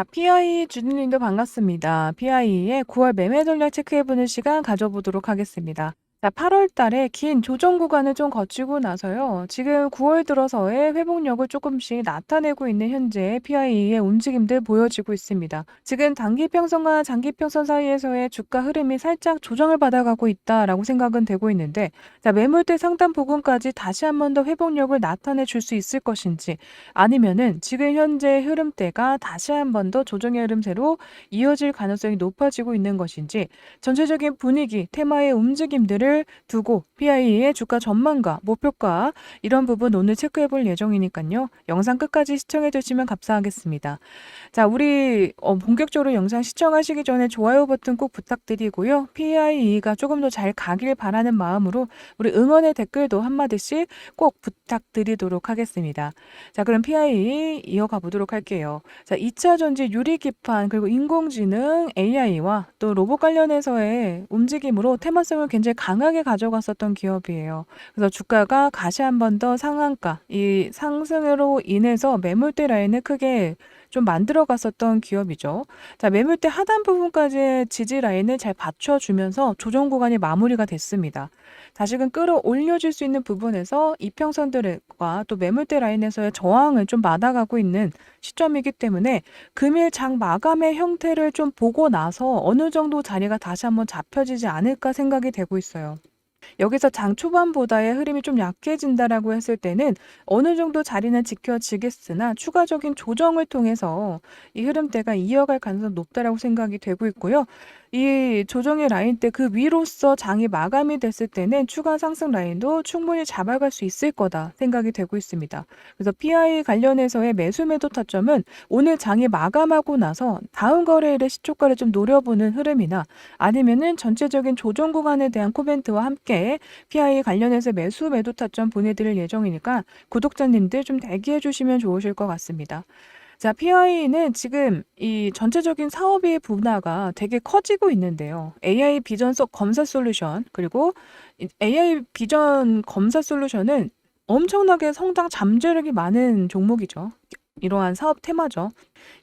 자, PI 주님님도 반갑습니다. PI의 9월 매매 전략 체크해보는 시간 가져보도록 하겠습니다. 자, 8월 달에 긴 조정 구간을 좀 거치고 나서요. 지금 9월 들어서의 회복력을 조금씩 나타내고 있는 현재 PI의 움직임들 보여지고 있습니다. 지금 단기 평선과 장기 평선 사이에서의 주가 흐름이 살짝 조정을 받아가고 있다라고 생각은 되고 있는데, 자, 매물대 상단 부근까지 다시 한 번 더 회복력을 나타내 줄 수 있을 것인지, 아니면은 지금 현재 흐름대가 다시 한 번 더 조정의 흐름세로 이어질 가능성이 높아지고 있는 것인지, 전체적인 분위기, 테마의 움직임들을 두고 PI의 주가 전망과 목표가 이런 부분 오늘 체크해 볼 예정이니까요. 영상 끝까지 시청해 주시면 감사하겠습니다. 자, 우리 어, 본격적으로 영상 시청하시기 전에 좋아요 버튼 꼭 부탁드리고요. PI가 조금 더 잘 가길 바라는 마음으로 우리 응원의 댓글도 한마디씩 꼭 부탁드리도록 하겠습니다. 자, 그럼 PI 이어가 보도록 할게요. 자, 2차 전지 유리 기판 그리고 인공지능 AI와 또 로봇 관련해서의 움직임으로 테마성을 굉장히 강 하게 가져갔었던 기업이에요. 그래서 주가가 다시 한 번 더 상한가 이 상승으로 인해서 매물대 라인을 크게 좀 만들어 갔었던 기업이죠. 자, 매물대 하단 부분까지의 지지 라인을 잘 받쳐주면서 조정 구간이 마무리가 됐습니다. 다시금 끌어올려질 수 있는 부분에서 이평선들과 또 매물대 라인에서의 저항을 좀 받아가고 있는 시점이기 때문에 금일 장 마감의 형태를 좀 보고 나서 어느 정도 자리가 다시 한번 잡혀지지 않을까 생각이 되고 있어요. 여기서 장 초반보다의 흐름이 좀 약해진다라고 했을 때는 어느 정도 자리는 지켜지겠으나 추가적인 조정을 통해서 이 흐름대가 이어갈 가능성이 높다라고 생각이 되고 있고요. 이 조정의 라인 때 그 위로서 장이 마감이 됐을 때는 추가 상승 라인도 충분히 잡아갈 수 있을 거다 생각이 되고 있습니다. 그래서 PI 관련해서의 매수 매도 타점은 오늘 장이 마감하고 나서 다음 거래일의 시초가를 좀 노려보는 흐름이나 아니면은 전체적인 조정 구간에 대한 코멘트와 함께 PI 관련해서 매수 매도 타점 보내드릴 예정이니까 구독자님들 좀 대기해 주시면 좋으실 것 같습니다. 자, PI는 지금 이 전체적인 사업의 분화가 되게 커지고 있는데요. AI 비전 속 검사 솔루션, 그리고 이 AI 비전 검사 솔루션은 엄청나게 성장 잠재력이 많은 종목이죠. 이러한 사업 테마죠.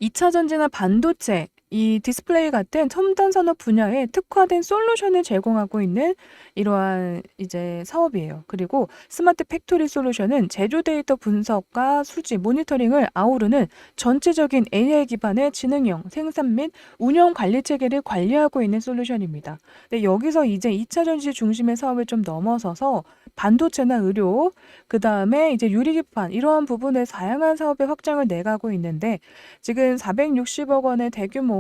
2차 전지나 반도체, 이 디스플레이 같은 첨단 산업 분야에 특화된 솔루션을 제공하고 있는 이러한 이제 사업이에요. 그리고 스마트 팩토리 솔루션은 제조 데이터 분석과 수지, 모니터링을 아우르는 전체적인 AI 기반의 지능형 생산 및 운영 관리 체계를 관리하고 있는 솔루션입니다. 근데 여기서 이제 2차 전지 중심의 사업을 좀 넘어서서 반도체나 의료, 그 다음에 이제 유리기판 이러한 부분에 다양한 사업의 확장을 내가고 있는데 지금 460억 원의 대규모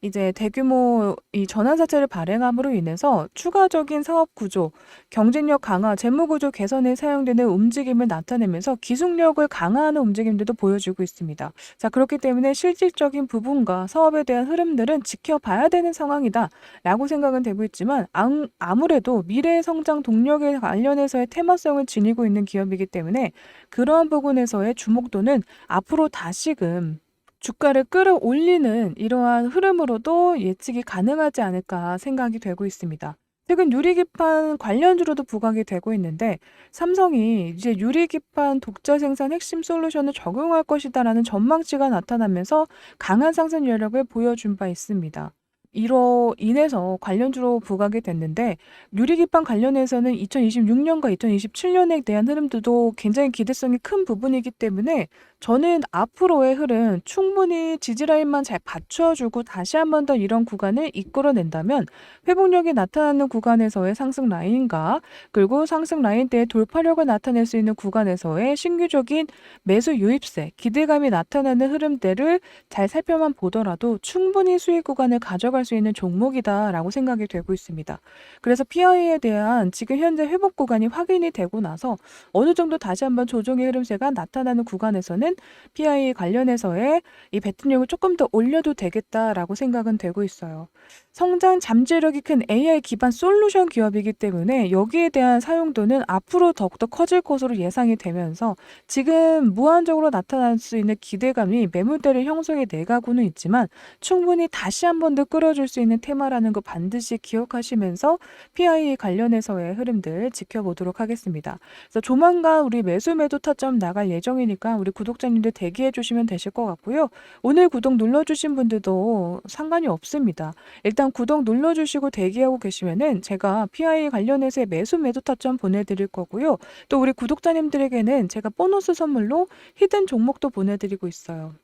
이제 대규모 이 전환 사채를 발행함으로 인해서 추가적인 사업 구조, 경쟁력 강화, 재무 구조 개선에 사용되는 움직임을 나타내면서 기술력을 강화하는 움직임들도 보여주고 있습니다. 자, 그렇기 때문에 실질적인 부분과 사업에 대한 흐름들은 지켜봐야 되는 상황이다라고 생각은 되고 있지만 아, 아무래도 미래 성장 동력에 관련해서의 테마성을 지니고 있는 기업이기 때문에 그러한 부분에서의 주목도는 앞으로 다시금 주가를 끌어올리는 이러한 흐름으로도 예측이 가능하지 않을까 생각이 되고 있습니다. 최근 유리기판 관련주로도 부각이 되고 있는데 삼성이 이제 유리기판 독자 생산 핵심 솔루션을 적용할 것이다라는 전망치가 나타나면서 강한 상승 여력을 보여준 바 있습니다. 이로 인해서 관련주로 부각이 됐는데 유리기판 관련해서는 2026년과 2027년에 대한 흐름들도 굉장히 기대성이 큰 부분이기 때문에 저는 앞으로의 흐름 충분히 지지라인만 잘 받쳐주고 다시 한 번 더 이런 구간을 이끌어낸다면 회복력이 나타나는 구간에서의 상승 라인과 그리고 상승 라인대의 돌파력을 나타낼 수 있는 구간에서의 신규적인 매수 유입세, 기대감이 나타나는 흐름대를 잘 살펴만 보더라도 충분히 수익 구간을 가져갈 수 있는 종목이다라고 생각이 되고 있습니다. 그래서 PI에 대한 지금 현재 회복 구간이 확인이 되고 나서 어느 정도 다시 한번 조정의 흐름세가 나타나는 구간에서는 PI 관련해서의 이 배팅력을 조금 더 올려도 되겠다라고 생각은 되고 있어요. 성장 잠재력이 큰 AI 기반 솔루션 기업이기 때문에 여기에 대한 사용도는 앞으로 더욱더 커질 것으로 예상이 되면서 지금 무한적으로 나타날 수 있는 기대감이 매물대를 형성해 내가고는 있지만 충분히 다시 한 번 더 끌어줄 수 있는 테마라는 거 반드시 기억하시면서 PI 관련해서의 흐름들 지켜보도록 하겠습니다. 그래서 조만간 우리 매수 매도 타점 나갈 예정이니까 우리 구독자님들 대기해 주시면 되실 것 같고요. 오늘 구독 눌러주신 분들도 상관이 없습니다. 일단 구독 눌러주시고 대기하고 계시면은 제가 PI 관련해서의 매수 매도 타점 보내드릴 거고요. 또 우리 구독자님들에게는 제가 보너스 선물로 히든 종목도 보내드리고 있어요.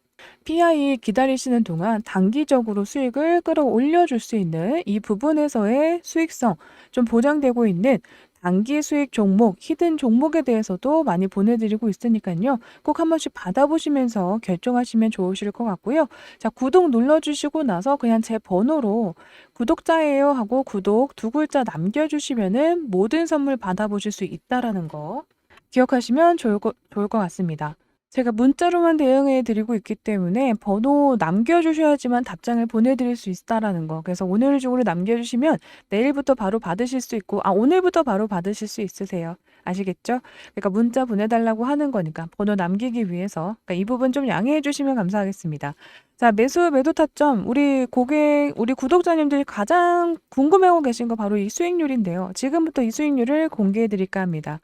PI 기다리시는 동안 단기적으로 수익을 끌어올려 줄 수 있는 이 부분에서의 수익성 좀 보장되고 있는 단기 수익 종목, 히든 종목에 대해서도 많이 보내드리고 있으니까요. 꼭 한 번씩 받아보시면서 결정하시면 좋으실 것 같고요. 자, 구독 눌러주시고 나서 그냥 제 번호로 구독자예요 하고 구독 두 글자 남겨주시면은 모든 선물 받아보실 수 있다라는 거 기억하시면 좋을 거, 좋을 것 같습니다. 제가 문자로만 대응해 드리고 있기 때문에 번호 남겨 주셔야지만 답장을 보내 드릴 수 있다라는 거. 그래서 오늘 중으로 남겨 주시면 내일부터 바로 받으실 수 있고, 아, 오늘부터 바로 받으실 수 있으세요. 아시겠죠? 그러니까 문자 보내 달라고 하는 거니까 번호 남기기 위해서. 그러니까 이 부분 좀 양해해 주시면 감사하겠습니다. 자, 매수 매도 타점. 우리 고객, 우리 구독자님들이 가장 궁금해하고 계신 거 바로 이 수익률인데요. 지금부터 이 수익률을 공개해 드릴까 합니다.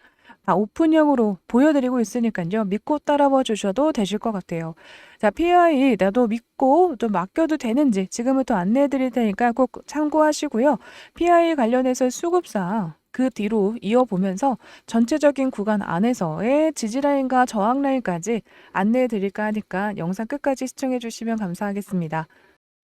아, 오픈형으로 보여드리고 있으니까요. 믿고 따라와 주셔도 되실 것 같아요. 자, PI 나도 믿고 좀 맡겨도 되는지 지금부터 안내해 드릴 테니까 꼭 참고하시고요. PI 관련해서 수급상 그 뒤로 이어보면서 전체적인 구간 안에서의 지지라인과 저항라인까지 안내해 드릴까 하니까 영상 끝까지 시청해 주시면 감사하겠습니다.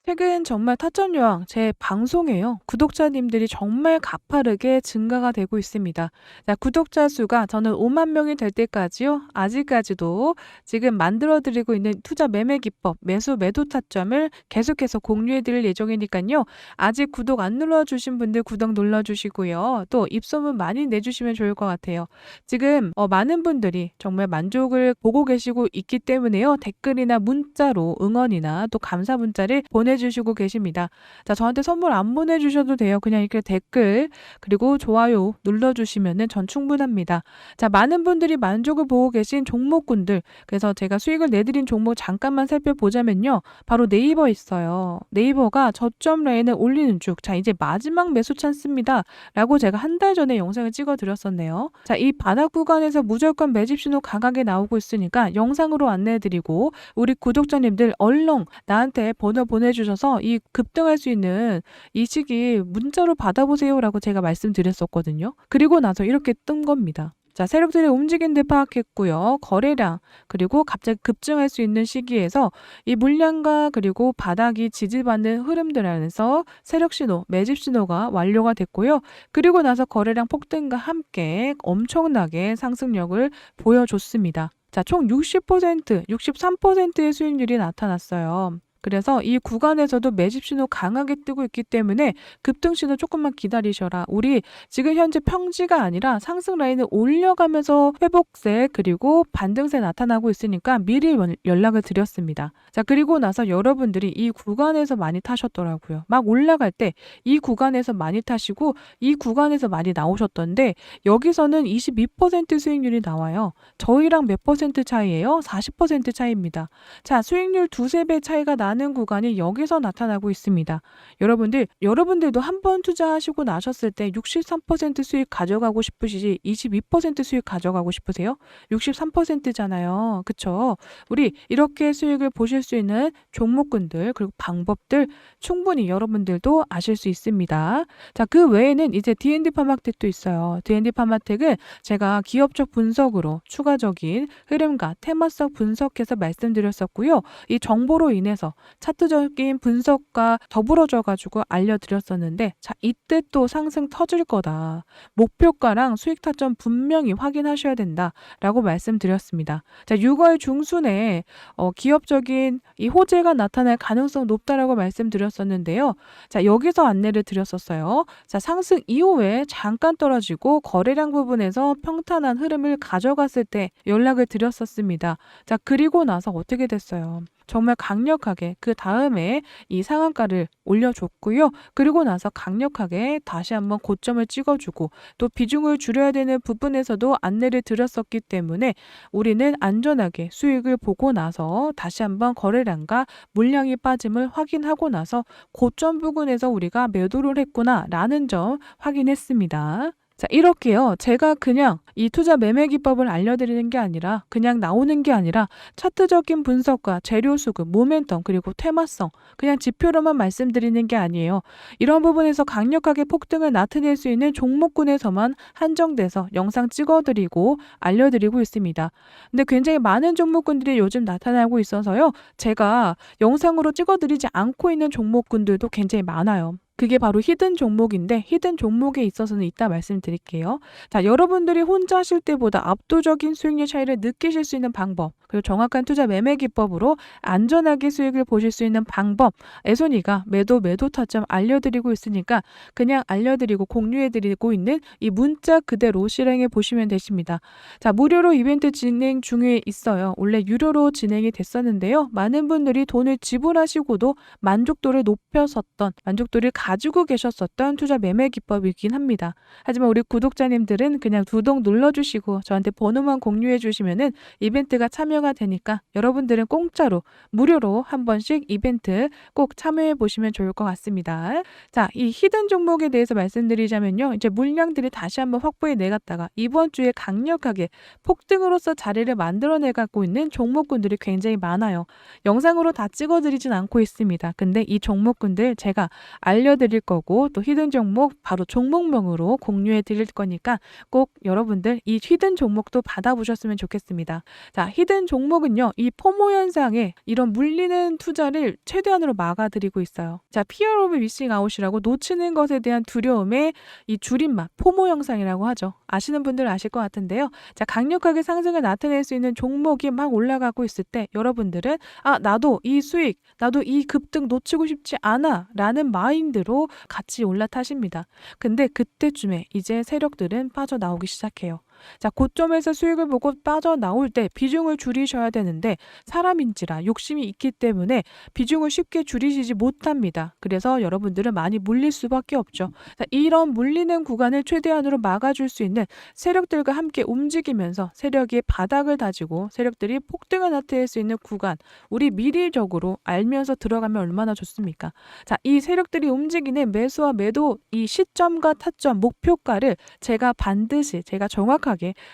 최근 정말 타점 여왕 제 방송에요. 구독자님들이 정말 가파르게 증가가 되고 있습니다. 자, 구독자 수가 저는 5만 명이 될 때까지요. 아직까지도 지금 만들어 드리고 있는 투자 매매 기법, 매수 매도 타점을 계속해서 공유해 드릴 예정이니까요. 아직 구독 안 눌러 주신 분들 구독 눌러 주시고요. 또 입소문 많이 내 주시면 좋을 것 같아요. 지금 어, 많은 분들이 정말 만족을 보고 계시고 있기 때문에요. 댓글이나 문자로 응원이나 또 감사 문자를 보내 보내주시고 계십니다. 자, 저한테 선물 안 보내주셔도 돼요. 그냥 이렇게 댓글 그리고 좋아요 눌러주시면은 전 충분합니다. 자, 많은 분들이 만족을 보고 계신 종목군들 그래서 제가 수익을 내드린 종목 잠깐만 살펴보자면요. 바로 네이버 있어요. 네이버가 저점 라인을 올리는 쭉. 자, 이제 마지막 매수 찬스입니다. 라고 제가 한 달 전에 영상을 찍어 드렸었네요. 자, 이 바닥 구간에서 무조건 매집 신호 강하게 나오고 있으니까 영상으로 안내해 드리고 우리 구독자님들 얼렁 나한테 번호 보내 주 주셔서 이 급등할 수 있는 이 시기 문자로 받아보세요라고 제가 말씀드렸었거든요. 그리고 나서 이렇게 뜬 겁니다. 자, 세력들의 움직임들 파악했고요. 거래량, 그리고 갑자기 급증할 수 있는 시기에서 이 물량과 그리고 바닥이 지지받는 흐름들 안에서 세력 신호, 매집 신호가 완료가 됐고요. 그리고 나서 거래량 폭등과 함께 엄청나게 상승력을 보여줬습니다. 자, 총 60%, 63%의 수익률이 나타났어요. 그래서 이 구간에서도 매집 신호 강하게 뜨고 있기 때문에 급등 신호 조금만 기다리셔라. 우리 지금 현재 평지가 아니라 상승 라인을 올려가면서 회복세 그리고 반등세 나타나고 있으니까 미리 연락을 드렸습니다. 자, 그리고 나서 여러분들이 이 구간에서 많이 타셨더라고요. 막 올라갈 때 이 구간에서 많이 타시고 이 구간에서 많이 나오셨던데 여기서는 22% 수익률이 나와요. 저희랑 몇 퍼센트 차이예요? 40% 차이입니다. 자, 수익률 두세 배 차이가 나 많은 구간이 여기서 나타나고 있습니다. 여러분들, 여러분들도 한 번 투자하시고 나셨을 때 63% 수익 가져가고 싶으시지 22% 수익 가져가고 싶으세요? 63%잖아요. 그쵸? 우리 이렇게 수익을 보실 수 있는 종목군들 그리고 방법들 충분히 여러분들도 아실 수 있습니다. 자, 그 외에는 이제 D&D 파마텍도 있어요. D&D 파마텍은 제가 기업적 분석으로 추가적인 흐름과 테마성 분석해서 말씀드렸었고요. 이 정보로 인해서 차트적인 분석과 더불어져 가지고 알려드렸었는데 자 이때 또 상승 터질 거다. 목표가랑 수익 타점 분명히 확인하셔야 된다라고 말씀드렸습니다. 자 6월 중순에 어, 기업적인 이 호재가 나타날 가능성 높다라고 말씀드렸었는데요. 자 여기서 안내를 드렸었어요. 자 상승 이후에 잠깐 떨어지고 거래량 부분에서 평탄한 흐름을 가져갔을 때 연락을 드렸었습니다. 자 그리고 나서 어떻게 됐어요? 정말 강력하게 그 다음에 이 상한가를 올려줬고요. 그리고 나서 강력하게 다시 한번 고점을 찍어주고 또 비중을 줄여야 되는 부분에서도 안내를 드렸었기 때문에 우리는 안전하게 수익을 보고 나서 다시 한번 거래량과 물량이 빠짐을 확인하고 나서 고점 부근에서 우리가 매도를 했구나라는 점 확인했습니다. 자, 이렇게요. 제가 그냥 이 투자 매매 기법을 알려드리는 게 아니라 그냥 나오는 게 아니라 차트적인 분석과 재료 수급, 모멘텀, 그리고 테마성, 그냥 지표로만 말씀드리는 게 아니에요. 이런 부분에서 강력하게 폭등을 나타낼 수 있는 종목군에서만 한정돼서 영상 찍어드리고 알려드리고 있습니다. 근데 굉장히 많은 종목군들이 요즘 나타나고 있어서요. 제가 영상으로 찍어드리지 않고 있는 종목군들도 굉장히 많아요. 그게 바로 히든 종목인데 히든 종목에 있어서는 이따 말씀드릴게요. 자, 여러분들이 혼자 하실 때보다 압도적인 수익률 차이를 느끼실 수 있는 방법, 그리고 정확한 투자 매매 기법으로 안전하게 수익을 보실 수 있는 방법, 애손이가 매도 매도 타점 알려드리고 있으니까 그냥 알려드리고 공유해드리고 있는 이 문자 그대로 실행해 보시면 되십니다. 자, 무료로 이벤트 진행 중에 있어요. 원래 유료로 진행이 됐었는데요. 많은 분들이 돈을 지불하시고도 만족도를 높였었던, 만족도를 가지고 계셨었던 투자 매매 기법이긴 합니다. 하지만 우리 구독자님들은 그냥 두동 눌러주시고 저한테 번호만 공유해 주시면은 이벤트가 참여가 되니까 여러분들은 공짜로 무료로 한 번씩 이벤트 꼭 참여해 보시면 좋을 것 같습니다. 자, 이 히든 종목에 대해서 말씀드리자면요. 이제 물량들이 다시 한번 확보해 내갔다가 이번 주에 강력하게 폭등으로서 자리를 만들어내 갖고 있는 종목군들이 굉장히 많아요. 영상으로 다 찍어드리진 않고 있습니다. 근데 이 종목군들 제가 알려 드릴 거고 또 히든 종목 바로 종목명으로 공유해 드릴 거니까 꼭 여러분들 이 히든 종목도 받아보셨으면 좋겠습니다. 자, 히든 종목은요, 이 포모 현상에 이런 물리는 투자를 최대한으로 막아드리고 있어요. 자, 피어 오브 미싱 아웃이라고 놓치는 것에 대한 두려움의 이 줄임말, 포모 현상이라고 하죠. 아시는 분들 아실 것 같은데요. 자, 강력하게 상승을 나타낼 수 있는 종목이 막 올라가고 있을 때 여러분들은 아, 나도 이 수익, 나도 이 급등 놓치고 싶지 않아 라는 마인드 로 같이 올라타십니다. 근데 그때쯤에 이제 세력들은 빠져나오기 시작해요. 자, 고점에서 수익을 보고 빠져나올 때 비중을 줄이셔야 되는데 사람인지라 욕심이 있기 때문에 비중을 쉽게 줄이시지 못합니다. 그래서 여러분들은 많이 물릴 수밖에 없죠. 자, 이런 물리는 구간을 최대한으로 막아줄 수 있는 세력들과 함께 움직이면서 세력이 바닥을 다지고 세력들이 폭등을 나타낼 수 있는 구간 우리 미리적으로 알면서 들어가면 얼마나 좋습니까? 자, 이 세력들이 움직이는 매수와 매도 이 시점과 타점 목표가를 제가 반드시 제가 정확하게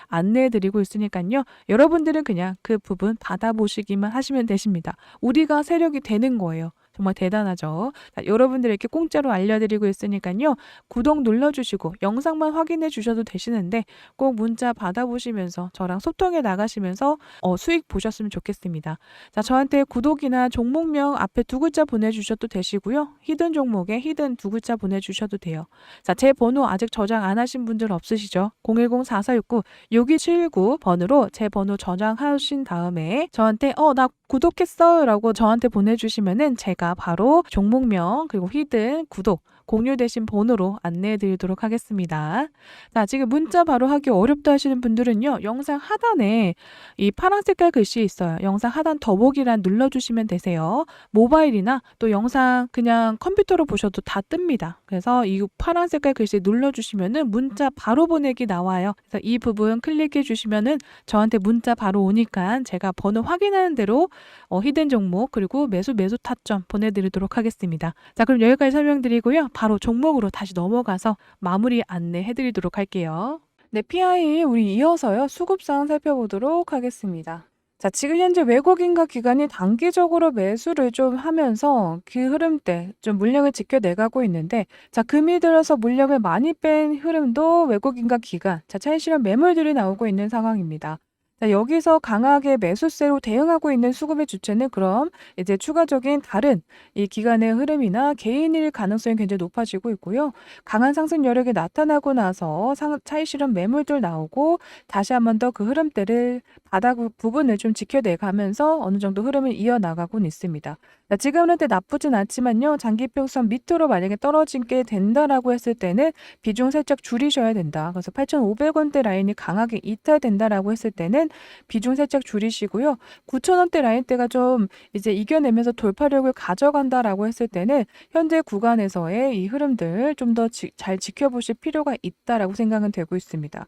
안내해 드리고 있으니까요. 여러분들은 그냥 그 부분 받아보시기만 하시면 되십니다. 우리가 세력이 되는 거예요. 정말 대단하죠. 자, 여러분들에게 공짜로 알려드리고 있으니까요. 구독 눌러주시고 영상만 확인해 주셔도 되시는데 꼭 문자 받아보시면서 저랑 소통해 나가시면서 어, 수익 보셨으면 좋겠습니다. 자, 저한테 구독이나 종목명 앞에 두 글자 보내주셔도 되시고요. 히든 종목에 히든 두 글자 보내주셔도 돼요. 자, 제 번호 아직 저장 안 하신 분들 없으시죠? 010-4469-6279 번호로 제 번호 저장하신 다음에 저한테 어, 나 구독했어 라고 저한테 보내주시면은 제가 바로 종목명 그리고 히든 구독 공유되신 번호로 안내해 드리도록 하겠습니다. 자, 지금 문자 바로 하기 어렵다 하시는 분들은요, 영상 하단에 이 파란 색깔 글씨 있어요. 영상 하단 더보기란 눌러주시면 되세요. 모바일이나 또 영상 그냥 컴퓨터로 보셔도 다 뜹니다. 그래서 이 파란 색깔 글씨 눌러주시면은 문자 바로 보내기 나와요. 그래서 이 부분 클릭해 주시면은 저한테 문자 바로 오니까 제가 번호 확인하는 대로 어, 히든 종목 그리고 매수 매수 타점 보내드리도록 하겠습니다. 자, 그럼 여기까지 설명드리고요. 바로 종목으로 다시 넘어가서 마무리 안내해 드리도록 할게요. 네, PI 우리 이어서요. 수급상 살펴보도록 하겠습니다. 자, 지금 현재 외국인과 기관이 단기적으로 매수를 좀 하면서 그 흐름 때 좀 물량을 지켜내가고 있는데, 자, 금이 들어서 물량을 많이 뺀 흐름도 외국인과 기관, 자, 차익 실현 매물들이 나오고 있는 상황입니다. 자, 여기서 강하게 매수세로 대응하고 있는 수급의 주체는 그럼 이제 추가적인 다른 이 기간의 흐름이나 개인일 가능성이 굉장히 높아지고 있고요. 강한 상승 여력이 나타나고 나서 상, 차익 실현 매물들 나오고 다시 한번 더 그 흐름대를 바닥 부분을 좀 지켜내 가면서 어느 정도 흐름을 이어나가고는 있습니다. 자, 지금 현재 나쁘진 않지만요. 장기평선 밑으로 만약에 떨어지게 된다라고 했을 때는 비중 살짝 줄이셔야 된다. 그래서 8,500원대 라인이 강하게 이탈된다라고 했을 때는 때는 비중 살짝 줄이시고요. 9,000원대 라인대가 좀 이제 이겨내면서 돌파력을 가져간다라고 했을 때는 현재 구간에서의 이 흐름들 좀 더 잘 지켜보실 필요가 있다라고 생각은 되고 있습니다.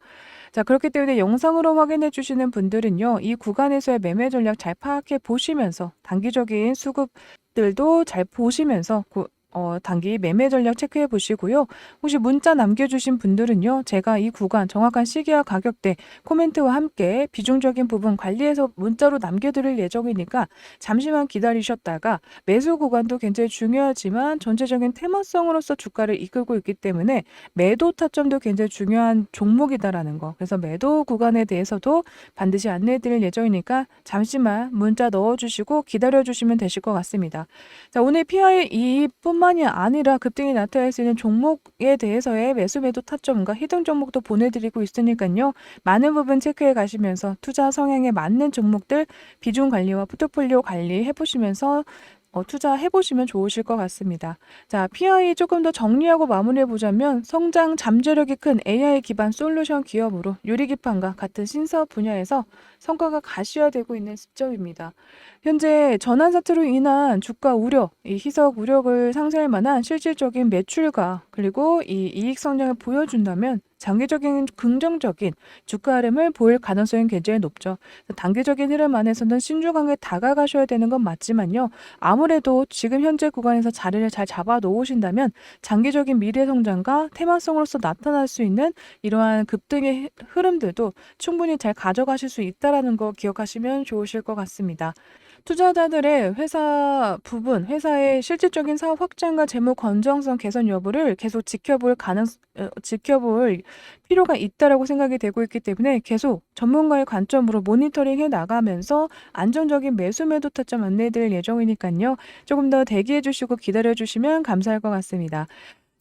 자, 그렇기 때문에 영상으로 확인해 주시는 분들은요. 이 구간에서의 매매 전략 잘 파악해 보시면서 단기적인 수급 들도 잘 보시면서 고, 어, 단기 매매 전략 체크해 보시고요. 혹시 문자 남겨주신 분들은요, 제가 이 구간 정확한 시기와 가격대 코멘트와 함께 비중적인 부분 관리해서 문자로 남겨드릴 예정이니까 잠시만 기다리셨다가 매수 구간도 굉장히 중요하지만 전체적인 테마성으로서 주가를 이끌고 있기 때문에 매도 타점도 굉장히 중요한 종목이다라는 거. 그래서 매도 구간에 대해서도 반드시 안내해 드릴 예정이니까 잠시만 문자 넣어주시고 기다려주시면 되실 것 같습니다. 자, 오늘 PI2뿐 뿐만이 아니라 급등이 나타날 수 있는 종목에 대해서의 매수 매도 타점과 히든 종목도 보내드리고 있으니까요. 많은 부분 체크해 가시면서 투자 성향에 맞는 종목들 비중 관리와 포트폴리오 관리 해보시면서 어, 투자해보시면 좋으실 것 같습니다. 자, PI 조금 더 정리하고 마무리해보자면 성장 잠재력이 큰 AI 기반 솔루션 기업으로 유리기판과 같은 신사업 분야에서 성과가 가시화되고 있는 시점입니다. 현재 전환 사태로 인한 주가 우려, 이 희석 우려를 상쇄할 만한 실질적인 매출과 그리고 이 이익 성장을 보여준다면 장기적인 긍정적인 주가 흐름을 보일 가능성이 굉장히 높죠. 단기적인 흐름 안에서는 신중하게 다가가셔야 되는 건 맞지만요. 아무래도 지금 현재 구간에서 자리를 잘 잡아 놓으신다면 장기적인 미래 성장과 테마성으로서 나타날 수 있는 이러한 급등의 흐름들도 충분히 잘 가져가실 수 있다라는 거 기억하시면 좋으실 것 같습니다. 투자자들의 회사 부분, 회사의 실질적인 사업 확장과 재무 건전성 개선 여부를 계속 지켜볼 가능, 어, 지켜볼 필요가 있다라고 생각이 되고 있기 때문에 계속 전문가의 관점으로 모니터링 해 나가면서 안정적인 매수 매도 타점 안내해 드릴 예정이니까요. 조금 더 대기해 주시고 기다려 주시면 감사할 것 같습니다.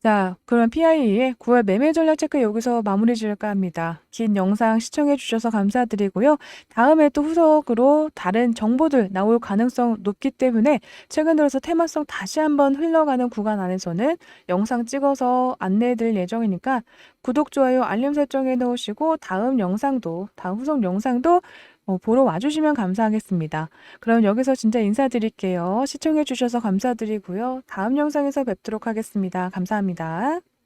자, 그럼 PI의 9월 매매 전략 체크 여기서 마무리 지을까 합니다. 긴 영상 시청해 주셔서 감사드리고요. 다음에 또 후속으로 다른 정보들 나올 가능성 높기 때문에 최근 들어서 테마성 다시 한번 흘러가는 구간 안에서는 영상 찍어서 안내해 드릴 예정이니까 구독, 좋아요, 알림 설정해 놓으시고 다음 영상도, 다음 후속 영상도 어, 보러 와주시면 감사하겠습니다. 그럼 여기서 진짜 인사드릴게요. 시청해주셔서 감사드리고요. 다음 영상에서 뵙도록 하겠습니다. 감사합니다.